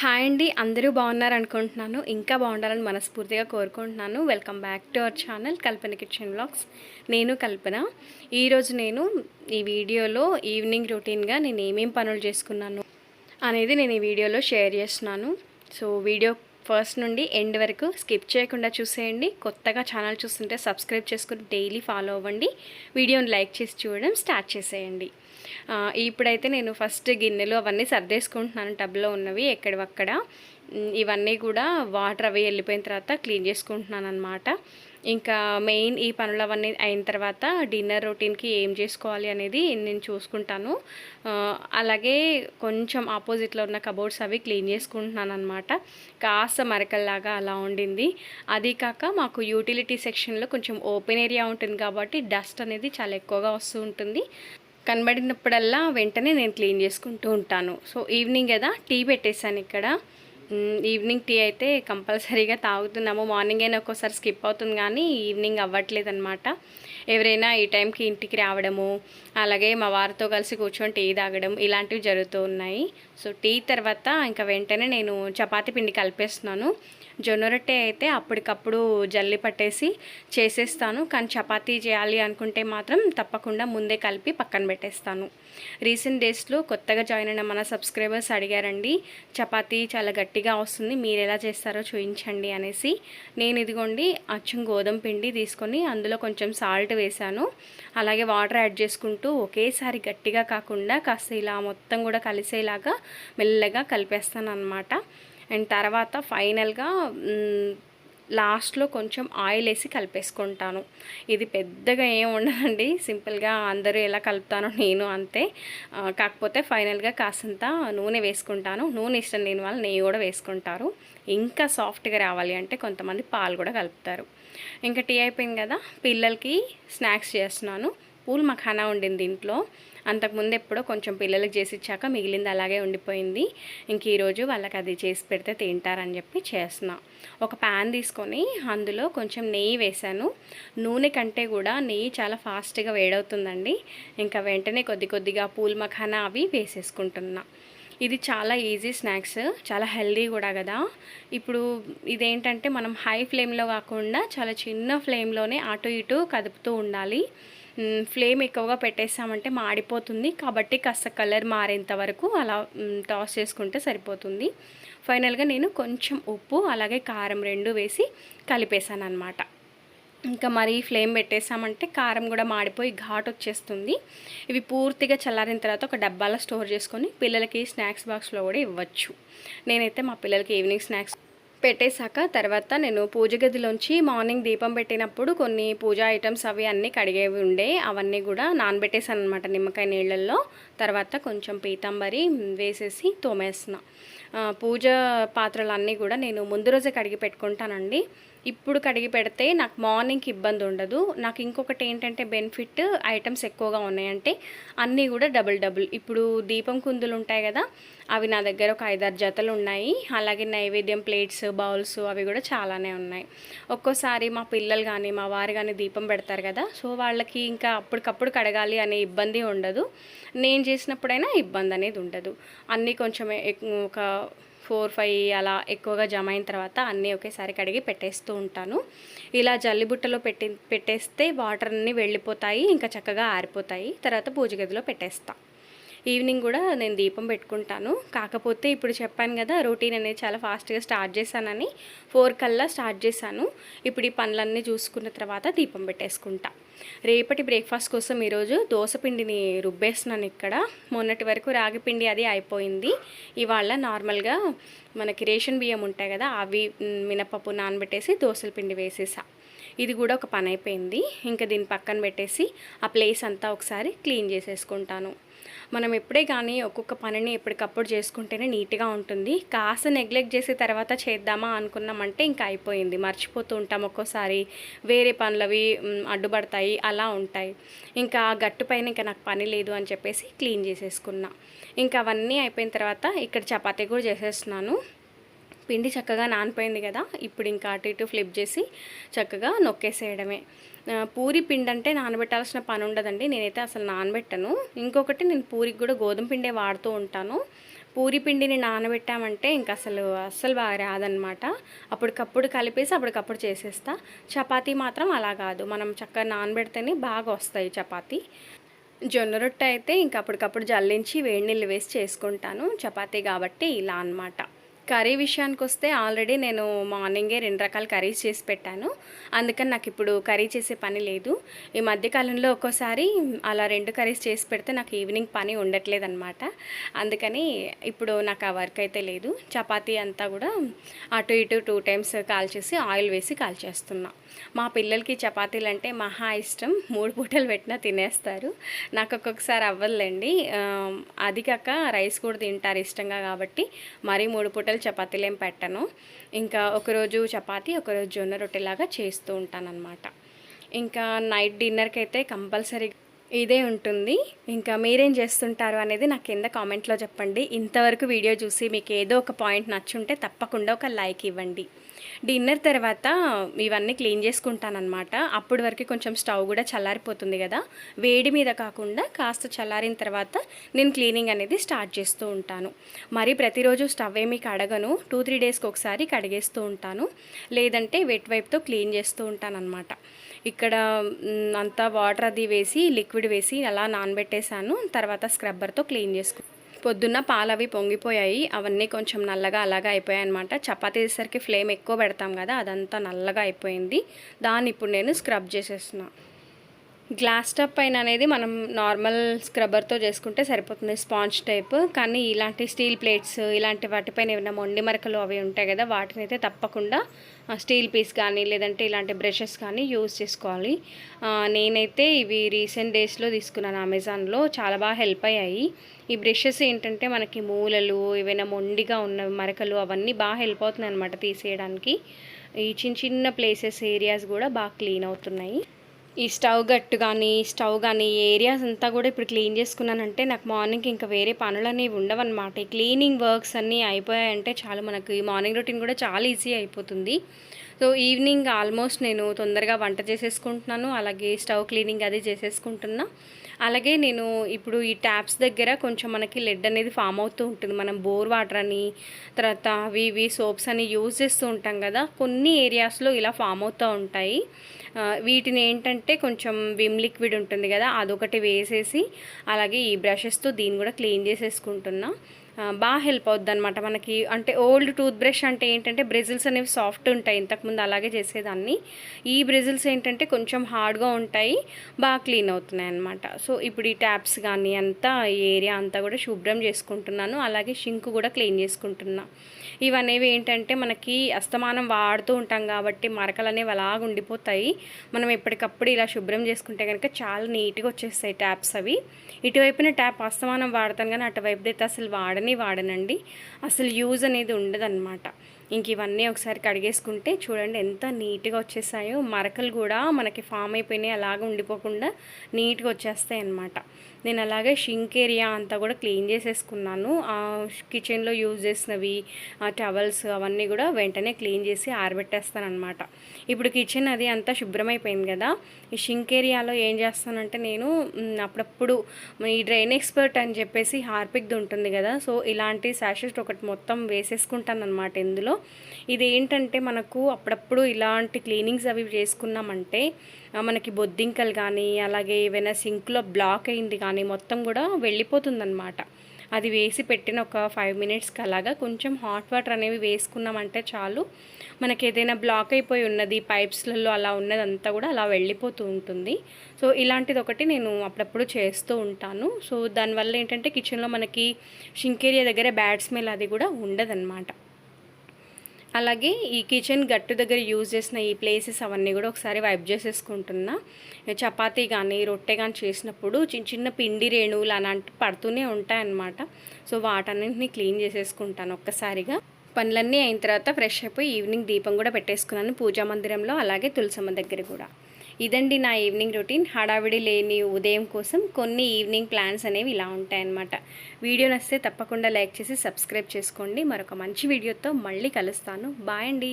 Hi అండి అందరూ బాగున్నారు అనుకుంటున్నాను ఇంకా బాగుండాలని మనస్ఫూర్తిగా కోరుకుంటున్నాను. Welcome back to our channel Kalpana kitchen blogs నేను కల్పన. ఈరోజు నేను ఈ వీడియోలో ఈవినింగ్ రొటీన్గా నేను ఏమేం పనులు చేసుకున్నాను అనేది నేను ఈ వీడియోలో షేర్ చేస్తున్నాను. సో వీడియో ఫస్ట్ నుండి ఎండ్ వరకు స్కిప్ చేయకుండా చూసేయండి. కొత్తగా ఛానల్ చూస్తుంటే సబ్స్క్రైబ్ చేసుకుని డైలీ ఫాలో అవ్వండి. వీడియోని లైక్ చేసి చూడడం స్టార్ట్ చేసేయండి. ఇప్పుడైతే నేను ఫస్ట్ గిన్నెలు అవన్నీ సర్దేసుకుంటున్నాను. టబ్లో ఉన్నవి ఎక్కడివక్కడ. ఇవన్నీ కూడా వాటర్ అవి వెళ్ళిపోయిన తర్వాత క్లీన్ చేసుకుంటున్నాను అనమాట ఇంకా మెయిన్ ఈ పనులవన్నీ అయిన తర్వాత డిన్నర్ రొటీన్కి ఏం చేసుకోవాలి అనేది నేను చూసుకుంటాను. అలాగే కొంచెం ఆపోజిట్లో ఉన్న కబోర్డ్స్ అవి క్లీన్ చేసుకుంటున్నాను అనమాట కాస్త మరకల్లాగా అలా ఉండింది. అది కాక మాకు యూటిలిటీ సెక్షన్లో కొంచెం ఓపెన్ ఏరియా ఉంటుంది కాబట్టి డస్ట్ అనేది చాలా ఎక్కువగా వస్తూ ఉంటుంది. కనబడినప్పుడల్లా వెంటనే నేను క్లీన్ చేసుకుంటూ ఉంటాను. సో ఈవినింగ్ కదా టీ పెట్టేశాను ఇక్కడ. ఈవినింగ్ టీ అయితే కంపల్సరీగా తాగుతున్నాము. మార్నింగ్ అయినా ఒక్కోసారి స్కిప్ అవుతుంది కానీ ఈవినింగ్ అవ్వట్లేదు అనమాట ఎవరైనా ఈ టైంకి ఇంటికి రావడము అలాగే మా వారితో కలిసి కూర్చొని టీ తాగడం ఇలాంటివి జరుగుతూ ఉన్నాయి. సో టీ తర్వాత ఇంకా వెంటనే నేను చపాతీ పిండి కలిపేస్తున్నాను. జొన్న రొట్టె అయితే అప్పటికప్పుడు జల్లి పట్టేసి చేసేస్తాను. కానీ చపాతీ చేయాలి అనుకుంటే మాత్రం తప్పకుండా ముందే కలిపి పక్కన పెట్టేస్తాను. రీసెంట్ డేస్లో కొత్తగా జాయిన్ అయిన మన సబ్స్క్రైబర్స్ అడిగారండి చపాతీ చాలా గట్టిగా వస్తుంది మీరు ఎలా చేస్తారో చూపించండి అనేసి. నేను ఇదిగోండి అచ్చం గోధుమ పిండి తీసుకొని అందులో కొంచెం సాల్ట్ వేశాను. అలాగే వాటర్ యాడ్ చేసుకుంటూ ఒకేసారి గట్టిగా కాకుండా కాస్త ఇలా మొత్తం కూడా కలిసేలాగా మెల్లగా కలిపేస్తాను అనమాట అండ్ తర్వాత ఫైనల్గా లాస్ట్లో కొంచెం ఆయిల్ వేసి కలిపేసుకుంటాను. ఇది పెద్దగా ఏం ఉండదండి. సింపుల్గా అందరూ ఎలా కలుపుతానో నేను అంతే. కాకపోతే ఫైనల్గా కాసంత నూనె వేసుకుంటాను. నూనె ఇష్టం లేని వాళ్ళు నెయ్యి కూడా వేసుకుంటారు. ఇంకా సాఫ్ట్గా రావాలి అంటే కొంతమంది పాలు కూడా కలుపుతారు. ఇంకా టీ అయిపోయింది కదా. పిల్లలకి స్నాక్స్ చేస్తున్నాను. పూల్ మఖానా ఉండింది ఇంట్లో. అంతకుముందు ఎప్పుడో కొంచెం పిల్లలకి చేసి ఇచ్చాక మిగిలింది అలాగే ఉండిపోయింది. ఇంక ఈరోజు వాళ్ళకి అది చేసి పెడితే తింటారని చెప్పి చేస్తున్నా. ఒక ప్యాన్ తీసుకొని అందులో కొంచెం నెయ్యి వేశాను. నూనె కంటే కూడా నెయ్యి చాలా ఫాస్ట్గా వేడవుతుందండి. ఇంకా వెంటనే కొద్ది కొద్దిగా పూల్ మఖానా అవి వేసేసుకుంటున్నా. ఇది చాలా ఈజీ స్నాక్స్ చాలా హెల్దీ కూడా కదా. ఇప్పుడు ఇదేంటంటే మనం హై ఫ్లేమ్లో కాకుండా చాలా చిన్న ఫ్లేమ్లోనే అటు ఇటు కదుపుతూ ఉండాలి. ఫ్లేమ్ ఎక్కువగా పెట్టేసామంటే మాడిపోతుంది. కాబట్టి కాస్త కలర్ మారేంత వరకు అలా టాస్ చేసుకుంటే సరిపోతుంది. ఫైనల్గా నేను కొంచెం ఉప్పు అలాగే కారం రెండు వేసి కలిపేశాను అనమాట ఇంకా మరి ఫ్లేమ్ పెట్టేసామంటే కారం కూడా మాడిపోయి ఘాట్ వచ్చేస్తుంది. ఇవి పూర్తిగా చల్లారిన తర్వాత ఒక డబ్బాలో స్టోర్ చేసుకొని పిల్లలకి స్నాక్స్ బాక్స్లో కూడా ఇవ్వచ్చు. నేనైతే మా పిల్లలకి ఈవినింగ్ స్నాక్స్ పెట్టేశాక తర్వాత నేను పూజ గదిలోంచి మార్నింగ్ దీపం పెట్టినప్పుడు కొన్ని పూజా ఐటమ్స్ అవి అన్నీ కడిగేవి ఉండే అవన్నీ కూడా నానబెట్టేసాను అనమాట నిమ్మకాయ నీళ్ళల్లో. తర్వాత కొంచెం పీతాంబరి వేసేసి తోమేస్తున్నా. పూజ పాత్రలు అన్నీ కూడా నేను ముందు రోజే కడిగి పెట్టుకుంటానండి. ఇప్పుడు కడిగి పెడితే నాకు మార్నింగ్కి ఇబ్బంది ఉండదు. నాకు ఇంకొకటి ఏంటంటే బెనిఫిట్ ఐటమ్స్ ఎక్కువగా ఉన్నాయంటే అన్నీ కూడా డబుల్ డబుల్ ఇప్పుడు దీపం కుందులు ఉంటాయి కదా అవి నా దగ్గర ఒక ఐదారు జతలు ఉన్నాయి. అలాగే నైవేద్యం ప్లేట్స్ బౌల్స్ అవి కూడా చాలానే ఉన్నాయి. ఒక్కోసారి మా పిల్లలు కానీ మా వారు కానీ దీపం పెడతారు కదా సో వాళ్ళకి ఇంకా అప్పటికప్పుడు కడగాలి అనే ఇబ్బంది ఉండదు. నేను చేసినప్పుడైనా ఇబ్బంది అనేది ఉండదు. అన్నీ కొంచెం ఒక ఫోర్ ఫైవ్ అలా ఎక్కువగా జమ అయిన తర్వాత అన్నీ ఒకేసారి కడిగి పెట్టేస్తూ ఉంటాను. ఇలా జల్లిబుట్టలో పెట్టి పెట్టేస్తే వాటర్ అన్నీ వెళ్ళిపోతాయి ఇంకా చక్కగా ఆరిపోతాయి. తర్వాత పూజ గదిలో పెట్టేస్తాను ఈవినింగ్ కూడా నేను దీపం పెట్టుకుంటాను. కాకపోతే ఇప్పుడు చెప్పాను కదా రొటీన్ అనేది చాలా ఫాస్ట్గా స్టార్ట్ చేశానని ఫోర్ కల్లా స్టార్ట్ చేశాను. ఇప్పుడు ఈ పనులన్నీ చూసుకున్న తర్వాత దీపం పెట్టేసుకుంటా. రేపటి బ్రేక్ఫాస్ట్ కోసం ఈరోజు దోశపిండిని రుబ్బేస్తున్నాను ఇక్కడ. మొన్నటి వరకు రాగిపిండి అది అయిపోయింది. ఇవాళ నార్మల్గా మనకి రేషన్ బియ్యం ఉంటాయి కదా అవి మినపప్పు నానబెట్టేసి దోసల పిండి వేసేసా. ఇది కూడా ఒక పని అయిపోయింది. ఇంకా దీన్ని పక్కన పెట్టేసి ఆ ప్లేస్ అంతా ఒకసారి క్లీన్ చేసేసుకుంటాను. మనం ఎప్పుడే కానీ ఒక్కొక్క పనిని ఎప్పటికప్పుడు చేసుకుంటేనే నీట్గా ఉంటుంది. కాస్త నెగ్లెక్ట్ చేసి తర్వాత చేద్దామా అనుకున్నామంటే ఇంకా అయిపోయింది. మర్చిపోతూ ఉంటాం ఒక్కోసారి. వేరే పనులవి అడ్డుపడతాయి అలా ఉంటాయి. ఇంకా ఆ గట్టు పైన ఇంకా నాకు పని లేదు అని చెప్పేసి క్లీన్ చేసేసుకున్నా. ఇంకా అవన్నీ అయిపోయిన తర్వాత ఇక్కడ చపాతీ కూడా చేసేస్తున్నాను. పిండి చక్కగా నానిపోయింది కదా. ఇప్పుడు ఇంకా అటు ఇటు ఫ్లిప్ చేసి చక్కగా నొక్కేసేయడమే. పూరి పిండి అంటే నానబెట్టాల్సిన పని ఉండదండి. నేనైతే అసలు నానబెట్టను. ఇంకొకటి నేను పూరికి కూడా గోధుమ పిండే వాడుతూ ఉంటాను. పూరి పిండిని నానబెట్టామంటే ఇంకా అసలు అస్సలు బాగా రాదనమాట అప్పటికప్పుడు కలిపేసి అప్పటికప్పుడు చేసేస్తా. చపాతీ మాత్రం అలా కాదు. మనం చక్కగా నానబెడితేనే బాగా వస్తాయి చపాతీ. జొన్న రొట్టె అయితే ఇంక అప్పటికప్పుడు జల్లించి వేడి నీళ్ళు వేసి చేసుకుంటాను. చపాతీ కాబట్టి ఇలా అన్నమాట. కర్రీ విషయానికి వస్తే ఆల్రెడీ నేను మార్నింగే రెండు రకాల కర్రీస్ చేసి పెట్టాను. అందుకని నాకు ఇప్పుడు కర్రీ చేసే పని లేదు. ఈ మధ్యకాలంలో ఒక్కోసారి అలా రెండు కర్రీస్ చేసి పెడితే నాకు ఈవినింగ్ పని ఉండట్లేదు అనమాట అందుకని ఇప్పుడు నాకు ఆ వర్క్ అయితే లేదు. చపాతీ అంతా కూడా అటు ఇటు టూ టైమ్స్ కాల్చేసి ఆయిల్ వేసి కాల్చేస్తున్నా మా పిల్లలకి చపాతీలు అంటే మహా ఇష్టం. మూడు పూటలు పెట్టినా తినేస్తారు. నాకు ఒక్కొక్కసారి అవ్వదులేండి. అది కాక రైస్ కూడా తింటారు ఇష్టంగా కాబట్టి మరీ మూడు పూటలు చపాతీలు ఏం పెట్టను. ఇంకా ఒకరోజు చపాతీ ఒకరోజు జొన్న రొట్టెలాగా చేస్తూ ఉంటానన్నమాట. ఇంకా నైట్ డిన్నర్కి అయితే కంపల్సరీ ఇదే ఉంటుంది. ఇంకా మీరేం చేస్తుంటారు అనేది నాకు కింద కామెంట్లో చెప్పండి. ఇంతవరకు వీడియో చూసి మీకు ఏదో ఒక పాయింట్ నచ్చుంటే తప్పకుండా ఒక లైక్ ఇవ్వండి. డిన్నర్ తర్వాత ఇవన్నీ క్లీన్ చేసుకుంటానమాట అప్పటి వరకు కొంచెం స్టవ్ కూడా చల్లారిపోతుంది కదా. వేడి మీద కాకుండా కాస్త చల్లారిన తర్వాత నేను క్లీనింగ్ అనేది స్టార్ట్ చేస్తూ ఉంటాను. మరి ప్రతిరోజు స్టవ్ ఏమీ కడగను. టూ త్రీ డేస్కి ఒకసారి కడిగేస్తూ ఉంటాను. లేదంటే వెట్ వైప్తో క్లీన్ చేస్తూ ఉంటానన్నమాట. ఇక్కడ అంతా వాటర్ అది వేసి లిక్విడ్ వేసి అలా నానబెట్టేశాను. తర్వాత స్క్రబ్బర్తో క్లీన్ చేసుకుంటాను పొద్దున్న పాలు అవి పొంగిపోయాయి. అవన్నీ కొంచెం నల్లగా అలాగా అయిపోయాయి అనమాట చపాతీ చేసేసరికి ఫ్లేమ్ ఎక్కువ పెడతాం కదా అదంతా నల్లగా అయిపోయింది. దాన్ని ఇప్పుడు నేను స్క్రబ్ చేసేస్తున్నాను గ్లాస్ టప్ పైన అనేది మనం నార్మల్ స్క్రబ్బర్తో చేసుకుంటే సరిపోతుంది స్పాంజ్ టైప్. కానీ ఇలాంటి స్టీల్ ప్లేట్స్ ఇలాంటి వాటిపైన ఏమైనా మొండి మరకలు అవి ఉంటాయి కదా వాటిని అయితే తప్పకుండా స్టీల్ పీస్ కానీ లేదంటే ఇలాంటి బ్రషెస్ కానీ యూజ్ చేసుకోవాలి. నేనైతే ఇవి రీసెంట్ డేస్లో తీసుకున్నాను అమెజాన్లో చాలా బాగా హెల్ప్ అయ్యాయి. ఈ బ్రషెస్ ఏంటంటే మనకి మూలలు ఏవైనా మొండిగా ఉన్న మరకలు అవన్నీ బాగా హెల్ప్ అవుతున్నాయి అనమాట తీసేయడానికి. ఈ చిన్న చిన్న ప్లేసెస్ ఏరియాస్ కూడా బాగా క్లీన్ అవుతున్నాయి. ఈ స్టవ్ గట్టు కానీ స్టవ్ కానీ ఈ ఏరియాస్ అంతా కూడా ఇప్పుడు క్లీన్ చేసుకున్నానంటే నాకు మార్నింగ్ ఇంకా వేరే పనులు అనేవి ఉండవన్నమాట. ఈ క్లీనింగ్ వర్క్స్ అన్నీ అయిపోయాయంటే చాలా మనకు ఈ మార్నింగ్ రొటీన్ కూడా చాలా ఈజీ అయిపోతుంది. సో ఈవినింగ్ ఆల్మోస్ట్ నేను తొందరగా వంట చేసేసుకుంటున్నాను. అలాగే స్టవ్ క్లీనింగ్ అది చేసేసుకుంటున్నా. అలాగే నేను ఇప్పుడు ఈ ట్యాప్స్ దగ్గర కొంచెం మనకి లెడ్ అనేది ఫామ్ అవుతూ ఉంటుంది. మనం బోర్ వాటర్ అని తర్వాత అవి ఇవి సోప్స్ అని యూజ్ చేస్తూ ఉంటాం కదా. కొన్ని ఏరియాస్లో ఇలా ఫామ్ అవుతూ ఉంటాయి. వీటిని ఏంటంటే కొంచెం విమ్ లిక్విడ్ ఉంటుంది కదా అదొకటి వేసేసి అలాగే ఈ బ్రషెస్తో దీన్ని కూడా క్లీన్ చేసేసుకుంటున్నా. బాగా హెల్ప్ అవుద్ది అనమాట మనకి. అంటే ఓల్డ్ టూత్ బ్రష్ అంటే ఏంటంటే బ్రెజిల్స్ అనేవి సాఫ్ట్ ఉంటాయి ఇంతకుముందు అలాగే చేసేదాన్ని. ఈ బ్రెజిల్స్ ఏంటంటే కొంచెం హార్డ్గా ఉంటాయి బాగా క్లీన్ అవుతున్నాయి అనమాట సో ఇప్పుడు ఈ ట్యాప్స్ కానీ అంతా ఏరియా అంతా కూడా శుభ్రం చేసుకుంటున్నాను అలాగే షింక్ కూడా క్లీన్ చేసుకుంటున్నా. ఇవనేవి ఏంటంటే మనకి అస్తమానం వాడుతూ ఉంటాం కాబట్టి మరకలు అనేవి అలాగ ఉండిపోతాయి మనం ఎప్పటికప్పుడు ఇలా శుభ్రం చేసుకుంటే కనుక చాలా నీట్గా వచ్చేస్తాయి ట్యాప్స్ అవి. ఇటువైపున ట్యాప్ అస్తమానం వాడతాను కానీ అటువైపు అయితే అసలు వాడని వాడనండి. అసలు యూజ్ అనేది ఉండదన్నమాట. ఇంక ఇవన్నీ ఒకసారి కడిగేసుకుంటే చూడండి ఎంత నీట్గా వచ్చేసాయో. మరకలు కూడా మనకి ఫామ్ అయిపోయినాయి అలాగ ఉండిపోకుండా నీట్గా వచ్చేస్తాయి అన్నమాట నేను అలాగే షింక్ ఏరియా అంతా కూడా క్లీన్ చేసేసుకున్నాను. ఆ కిచెన్లో యూజ్ చేసినవి ఆ టవల్స్ అవన్నీ కూడా వెంటనే క్లీన్ చేసి ఆరబెట్టేస్తాను అనమాట ఇప్పుడు కిచెన్ అది అంతా శుభ్రమైపోయింది కదా. ఈ షింక్ ఏరియాలో ఏం చేస్తానంటే నేను అప్పుడప్పుడు ఈ డ్రైన్ ఎక్స్పర్ట్ అని చెప్పేసి హార్పిక్ది ఉంటుంది కదా. సో ఇలాంటి శాషెస్ ఒకటి మొత్తం వేసేసుకుంటాను అనమాట ఇందులో. ఇది ఏంటంటే మనకు అప్పుడప్పుడు ఇలాంటి క్లీనింగ్స్ అవి చేసుకున్నామంటే మనకి బొద్దింకలు కానీ అలాగే ఏవైనా సింక్లో బ్లాక్ అయింది కానీ మొత్తం కూడా వెళ్ళిపోతుందన్నమాట. అది వేసి పెట్టిన ఒక ఫైవ్ మినిట్స్కి అలాగా కొంచెం హాట్ వాటర్ అనేవి వేసుకున్నామంటే చాలు. మనకి ఏదైనా బ్లాక్ అయిపోయి ఉన్నది పైప్స్లలో అలా ఉన్నదంతా కూడా అలా వెళ్ళిపోతూ ఉంటుంది. సో ఇలాంటిది ఒకటి నేను అప్పుడప్పుడు చేస్తూ ఉంటాను. సో దానివల్ల ఏంటంటే కిచెన్లో మనకి షింకేరియా దగ్గర బ్యాడ్ స్మెల్ అది కూడా ఉండదన్నమాట. అలాగే ఈ కిచెన్ గట్టు దగ్గర యూజ్ చేసిన ఈ ప్లేసెస్ అవన్నీ కూడా ఒకసారి వైప్ చేసేసుకుంటున్నా. చపాతీ కానీ రొట్టె కానీ చేసినప్పుడు చిన్న చిన్న పిండి రేణువులు అలాంటి పడుతూనే ఉంటాయన్నమాట. సో వాటన్నింటినీ క్లీన్ చేసేసుకుంటాను ఒక్కసారిగా. పనులన్నీ అయిన తర్వాత ఫ్రెష్ అయిపోయి ఈవినింగ్ దీపం కూడా పెట్టేసుకున్నాను పూజా మందిరంలో అలాగే తులసమ్మ దగ్గర కూడా. ఇదండి నా ఈవినింగ్ రొటీన్ హడావిడి లేని ఉదయం కోసం కొన్ని ఈవినింగ్ ప్లాన్స్ అనేవి ఇలా ఉంటాయన్నమాట. వీడియో నచ్చితే తప్పకుండా లైక్ చేసి సబ్స్క్రైబ్ చేసుకోండి. మరొక మంచి వీడియోతో మళ్ళీ కలుస్తాను. బాయ్ అండి.